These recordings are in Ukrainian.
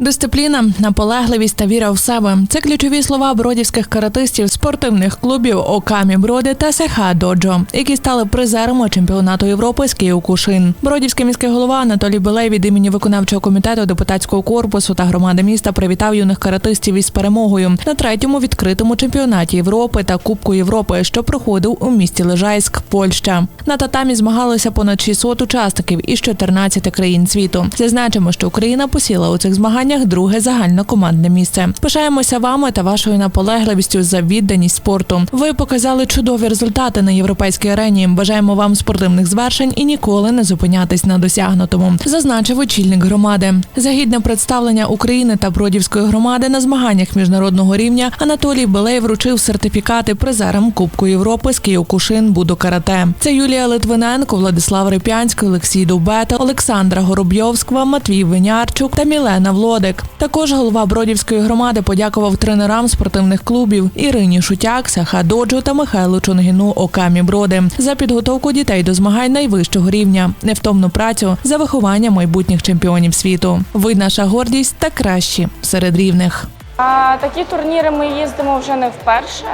Дисципліна, наполегливість та віра в себе це ключові слова бродівських каратистів спортивних клубів Окамі Броди та Сеха Доджо, які стали призерами чемпіонату Європи з Київ-Кушин. Бродівський міський голова Анатолій Белей від імені виконавчого комітету депутатського корпусу та громади міста привітав юних каратистів із перемогою на третьому відкритому чемпіонаті Європи та Кубку Європи, що проходив у місті Лежайськ, Польща. На татамі змагалися понад 600 учасників із 14 країн світу. Зазначимо, що Україна посіла у цих змаганнях друге загальнокомандне місце. Пишаємося вами та вашою наполегливістю за відданість спорту. Ви показали чудові результати на європейській арені. Бажаємо вам спортивних звершень і ніколи не зупинятись на досягнутому. Зазначив очільник громади. За гідне представлення України та Бродівської громади на змаганнях міжнародного рівня Анатолій Белей вручив сертифікати призерам Кубку Європи з Київкушин Будо Карате. Це Юлія Литвиненко, Владислав Репянський, Олексій Дубета, Олександра Горобйовська, Матвій Винярчук та Мілена Влодик. Також голова Бродівської громади подякував тренерам спортивних клубів Ірині Шутяк, Саха Доджо та Михайлу Чонгіну Окамі Броди за підготовку дітей до змагань найвищого рівня, невтомну працю за виховання майбутніх чемпіонів світу. Ви наша гордість та кращі серед рівних. А такі турніри ми їздимо вже не вперше.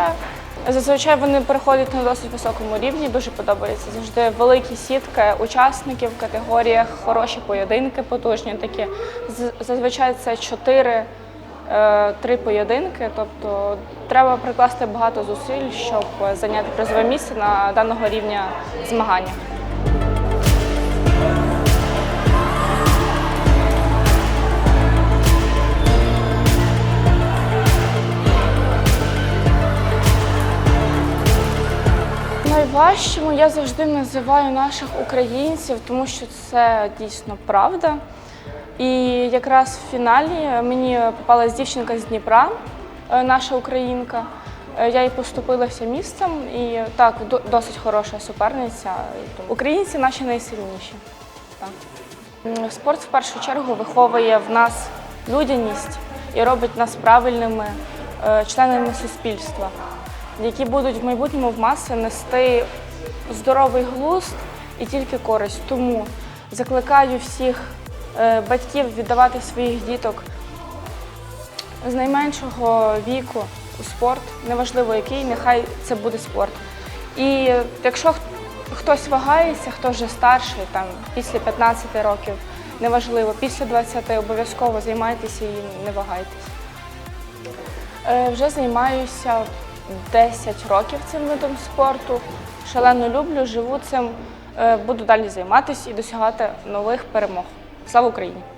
Зазвичай вони переходять на досить високому рівні. Дуже подобається. Завжди великі сітки учасників в категоріях, хороші поєдинки, потужні такі. Зазвичай це чотири. е, Три поєдинки, тобто треба прикласти багато зусиль, щоб зайняти призове місце на даного рівня змагання. Найважчому я завжди називаю наших українців, тому що це дійсно правда. І якраз в фіналі мені попалась дівчинка з Дніпра, е, наша українка. Е, Я їй поступилася місцем і так, досить хороша суперниця. Українці наші найсильніші. Так. Спорт в першу чергу виховує в нас людяність і робить нас правильними е, членами суспільства, які будуть в майбутньому в маси нести здоровий глузд і тільки користь. Тому закликаю всіх е, батьків віддавати своїх діток з найменшого віку у спорт, неважливо який, нехай це буде спорт. І якщо хтось вагається, хто вже старший, там після 15 років, неважливо, після 20 обов'язково займайтеся і не вагайтеся. Е, Вже займаюся 10 років цим видом спорту. Шалено люблю, живу цим, Е, буду далі займатися і досягати нових перемог. Слава Україні!